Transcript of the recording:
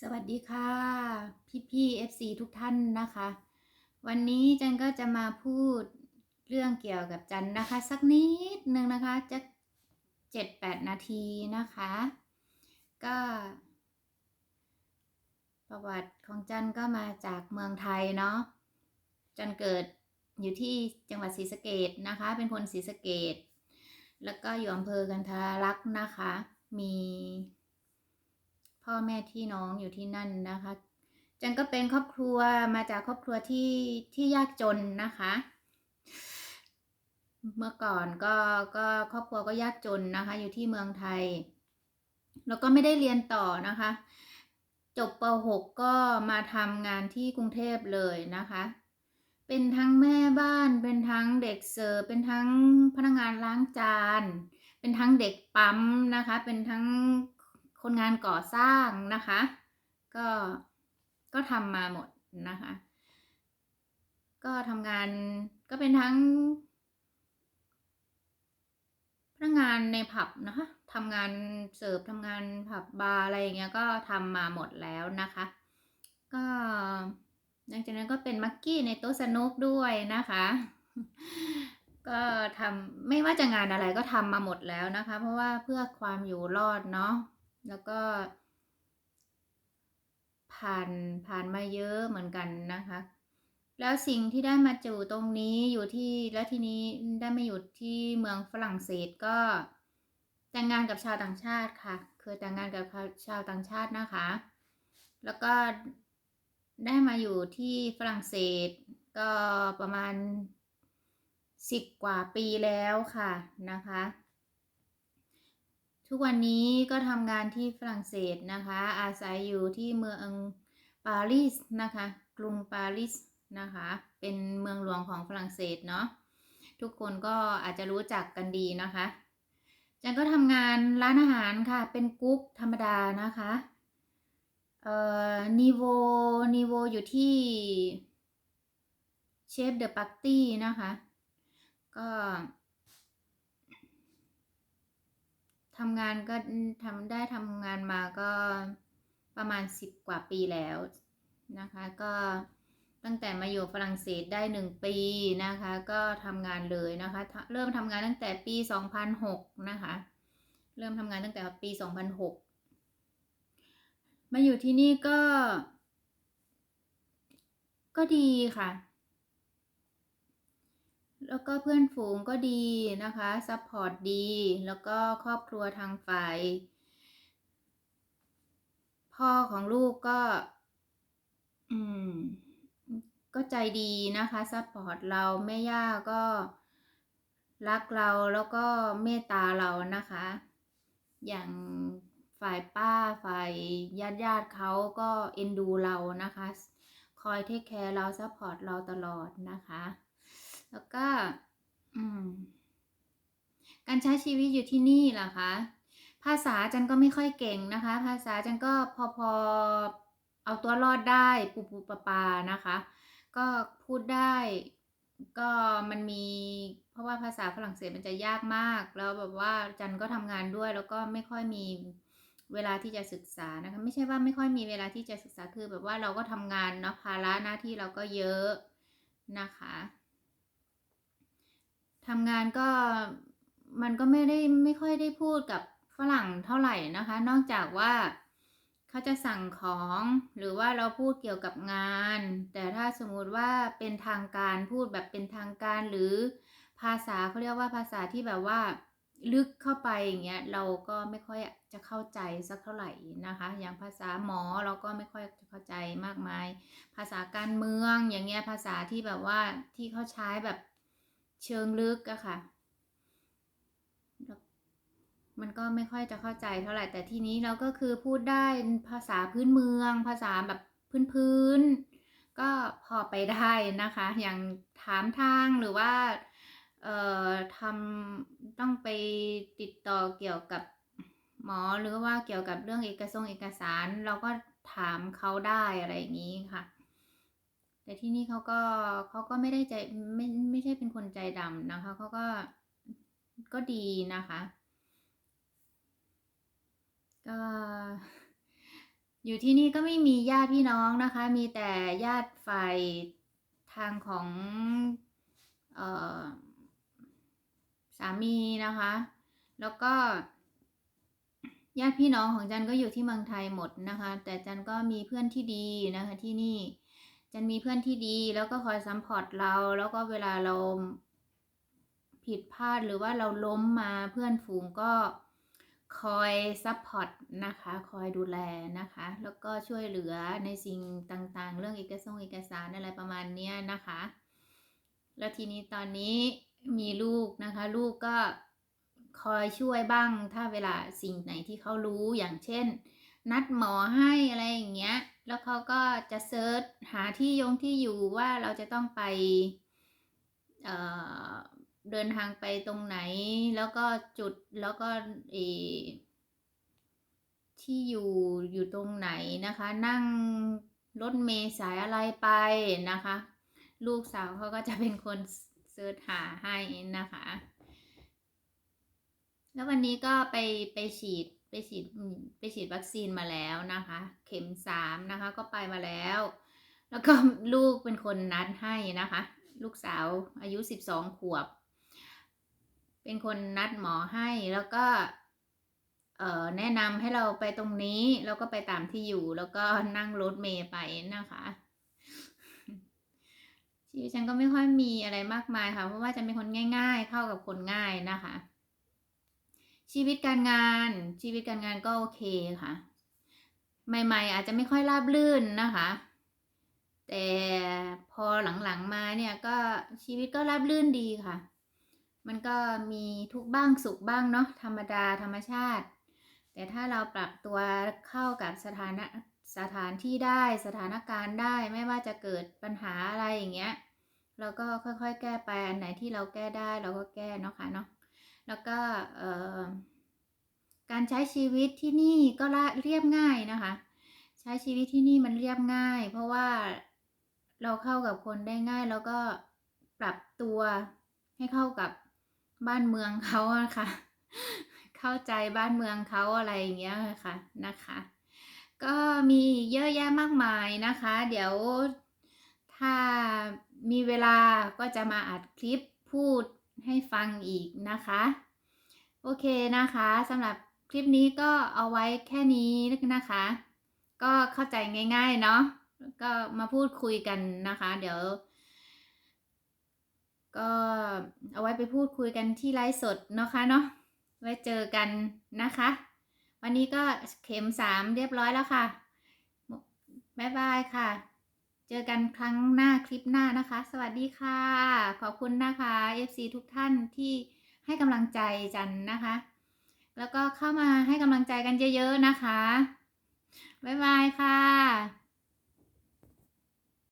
สวัสดีค่ะ พี่พี่ๆ FC ทุกท่านนะคะ วันนี้จันก็จะมาพูดเรื่องเกี่ยวกับจันนะคะ สักนิดนึงนะคะจะเจ็ดแปดนาทีนะคะ ก็ ประวัติของจันก็มาจากเมืองไทยเนาะจันเกิดอยู่ที่จังหวัดศรีสะเกดนะคะ เป็นคนศรีสะเกดแล้วก็อยู่อำเภอกันทาลักษ์นะคะ มี พ่อแม่พี่น้องอยู่ที่นั่นนะคะ จันก็เป็นครอบครัวมาจากครอบครัวที่ที่ยากจนนะคะ เมื่อก่อนก็ก็ครอบครัวก็ยากจนนะคะ อยู่ที่เมืองไทย แล้วก็ไม่ได้เรียนต่อนะคะ จบป .6 ก็มาทำงานที่กรุงเทพเลยนะคะเป็นทั้งแม่บ้าน เป็นทั้งเด็กเสิร์ฟ เป็นทั้งพนักงานล้างจาน เป็นทั้งเด็กปั๊มนะคะ เป็นทั้ง คนงานก่อสร้างนะคะ ก็ก็ทำมาหมดนะคะ ก็ทำงานก็เป็นทั้งพนักงานในผับนะคะทำงานเสิร์ฟทำงานผับบาร์อะไรอย่างเงี้ยก็ทำมาหมดแล้วนะคะ ก็หลังจากนั้นก็เป็นมักกี้ในโต๊ะสนุกด้วยนะคะ ก็ทำไม่ว่าจะงานอะไรก็ทำมาหมดแล้วนะคะ เพราะว่าเพื่อความอยู่รอดเนาะ แล้วก็ ผ่านผ่านมาเยอะเหมือนกันนะคะ แล้วสิ่งที่ได้มาอยู่ตรงนี้อยู่ที่แล้วทีนี้ได้มาอยู่ที่เมืองฝรั่งเศสก็แต่งงานกับชาวต่างชาติค่ะ เคยแต่งงานกับชาวต่างชาตินะคะ แล้วก็ได้มาอยู่ที่ฝรั่งเศสก็ประมาณสิบกว่าปีแล้วค่ะนะคะ ทุกวันนี้ก็ทำงานที่ฝรั่งเศสนะคะ อาศัยอยู่ที่เมืองปารีสนะคะ กรุงปารีสนะคะ เป็นเมืองหลวงของฝรั่งเศสเนาะ ทุกคนก็อาจจะรู้จักกันดีนะคะ จันก็ทำงานร้านอาหารค่ะ เป็นกุ๊กธรรมดานะคะ เอ่อ นิโว นิโวอยู่ที่เชฟเดอะปักตี้นะคะ ก็ ทำงานก็ทำได้ทำงานมาก็ประมาณสิบกว่าปีแล้วนะคะ ก็ตั้งแต่มาอยู่ฝรั่งเศสได้หนึ่งปีนะคะ ก็ทำงานเลยนะคะ เริ่มทำงานตั้งแต่ปี 2006 นะคะ เริ่มทำงานตั้งแต่ปี 2006 มาอยู่ที่นี่ก็ ก็ดีค่ะ แล้วก็เพื่อนฝูงก็ดีนะคะซัพพอร์ตดี แล้วก็ครอบครัวทางฝ่าย พ่อของลูกก็ อืม ก็ใจดีนะคะซัพพอร์ตเรา แม่ย่าก็รักเราแล้วก็เมตตาเรานะคะ อย่างฝ่ายป้าฝ่ายญาติญาติเขาก็เอ็นดูเรานะคะ คอยเทคแคร์เราซัพพอร์ตเราตลอดนะคะ แล้วก็การใช้ชีวิตอยู่ที่นี่ล่ะคะ ภาษาจันก็ไม่ค่อยเก่งนะคะ ภาษาจันก็พอพอเอาตัวรอดได้ปูปูปะปานะคะ ก็พูดได้ก็มันมีเพราะว่าภาษาฝรั่งเศสมันจะยากมาก แล้วแบบว่าจันก็ทำงานด้วยแล้วก็ไม่ค่อยมีเวลาที่จะศึกษานะคะ ไม่ใช่ว่าไม่ค่อยมีเวลาที่จะศึกษาคือแบบว่าเราก็ทำงานเนาะภาระหน้าที่เราก็เยอะนะคะ ทำงานก็มันก็ไม่ได้ไม่ค่อยได้พูดกับฝรั่งเท่าไหร่นะคะ นอกจากว่าเขาจะสั่งของหรือว่าเราพูดเกี่ยวกับงาน แต่ถ้าสมมุติว่าเป็นทางการพูดแบบเป็นทางการหรือภาษาเขาเรียกว่าภาษาที่แบบว่าลึกเข้าไปอย่างเงี้ยเราก็ไม่ค่อยจะเข้าใจสักเท่าไหร่นะคะ อย่างภาษาหมอเราก็ไม่ค่อยจะเข้าใจมากมาย ภาษาการเมืองอย่างเงี้ยภาษาที่แบบว่าที่เขาใช้แบบ เชิงลึกอะค่ะ มันก็ไม่ค่อยจะเข้าใจเท่าไหร่ แต่ทีนี้เราก็คือพูดได้ภาษาพื้นเมือง ภาษาแบบพื้นๆ ก็พอไปได้นะคะ อย่างถามทางหรือว่า เอ่อทำต้องไปติดต่อเกี่ยวกับหมอหรือว่าเกี่ยวกับเรื่องเอกสงเอกสาร เราก็ถามเขาได้อะไรอย่างนี้ค่ะ แต่ที่นี่เขาก็เขาก็ไม่ได้ใจไม่ไม่ใช่เป็นคนใจดำนะคะเขาก็ก็ดีนะคะก็อยู่ที่นี่ก็ไม่มีญาติพี่น้องนะคะ มีแต่ญาติฝ่ายทางของเออสามีนะคะ แล้วก็ญาติพี่น้องของจันก็อยู่ที่เมืองไทยหมดนะคะ แต่จันก็มีเพื่อนที่ดีนะคะที่นี่ จันมีเพื่อนที่ดีแล้วก็คอยซัพพอร์ตเรา แล้วก็เวลาเราผิดพลาดหรือว่าเราล้มมาเพื่อนฝูงก็คอยซัพพอร์ตนะคะ คอยดูแลนะคะ แล้วก็ช่วยเหลือในสิ่งต่างๆ เรื่องเอกสารเอกสารอะไรประมาณนี้นะคะ แล้วทีนี้ตอนนี้มีลูกนะคะ ลูกก็คอยช่วยบ้างถ้าเวลาสิ่งไหนที่เขารู้อย่างเช่น นัดหมอให้อะไรอย่างเงี้ย แล้วเขาก็จะเซิร์ชหาที่ยงที่อยู่ว่าเราจะต้องไปเเดินทางไปตรงไหน แล้วก็จุดแล้วก็เอที่อยู่อยู่ตรงไหนนะคะ นั่งรถเมล์สายอะไรไปนะคะ ลูกสาวเขาก็จะเป็นคนเซิร์ชหาให้นะคะ แล้ววันนี้ก็ไปไปฉีด ไปฉีดไปฉีดวัคซีนมาแล้วนะคะ เข็มสามนะคะก็ไปมาแล้ว แล้วก็ลูกเป็นคนนัดให้นะคะ ลูกสาวอายุสิบสองขวบ เป็นคนนัดหมอให้แล้วก็เออแนะนำให้เราไปตรงนี้แล้วก็ไปตามที่อยู่แล้วก็นั่งรถเมล์ไปนะคะชีวิตฉันก็ไม่ค่อยมีอะไรมากมายค่ะ เพราะว่าจะเป็นคนง่าย ๆ เข้ากับคนง่ายนะคะ ชีวิตการงาน ชีวิตการงานก็โอเคค่ะ ใหม่ ๆ อาจจะไม่ค่อยราบรื่นนะคะ แต่พอหลังๆมาเนี่ยก็ชีวิตก็ราบรื่นดีค่ะ มันก็มีทุกบ้างสุขบ้างเนาะธรรมดาธรรมชาติ แต่ถ้าเราปรับตัวเข้ากับสถานะสถานที่ได้สถานการณ์ได้ไม่ว่าจะเกิดปัญหาอะไรอย่างเงี้ย เราก็ค่อยๆ แก้ไปอันไหนที่เราแก้ได้เราก็แก้เนาะค่ะเนาะ แล้วก็การใช้ชีวิตที่นี่ก็เรียบง่ายนะคะ ใช้ชีวิตที่นี่มันเรียบง่าย เพราะว่าเราเข้ากับคนได้ง่าย แล้วก็ปรับตัวให้เข้ากับบ้านเมืองเขาะค่ะ เข้าใจบ้านเมืองเขาอะไรอย่างเงี้ยค่ะนะคะ ก็มีเยอะแยะมากมายนะคะ เดี๋ยวถ้ามีเวลาก็จะมาอัดคลิปพูด ให้ฟังอีกนะคะ โอเคนะคะสำหรับคลิปนี้ก็เอาไว้แค่นี้นะคะ ก็เข้าใจง่าย ๆ เนาะก็มาพูดคุยกันนะคะ เดี๋ยว ก็เอาไว้ไปพูดคุยกันที่ไลฟ์สดนะคะเนาะไว้เจอกันนะคะ วันนี้ก็เข็มสามเรียบร้อยแล้วค่ะ บ๊ายบายค่ะ เจอกันครั้งหน้าคลิปหน้านะคะ สวัสดีค่ะ ขอบคุณนะคะ FC ทุกท่านที่ให้กำลังใจจันนะคะ แล้วก็เข้ามาให้กำลังใจกันเยอะๆนะคะ บ๊ายบายค่ะ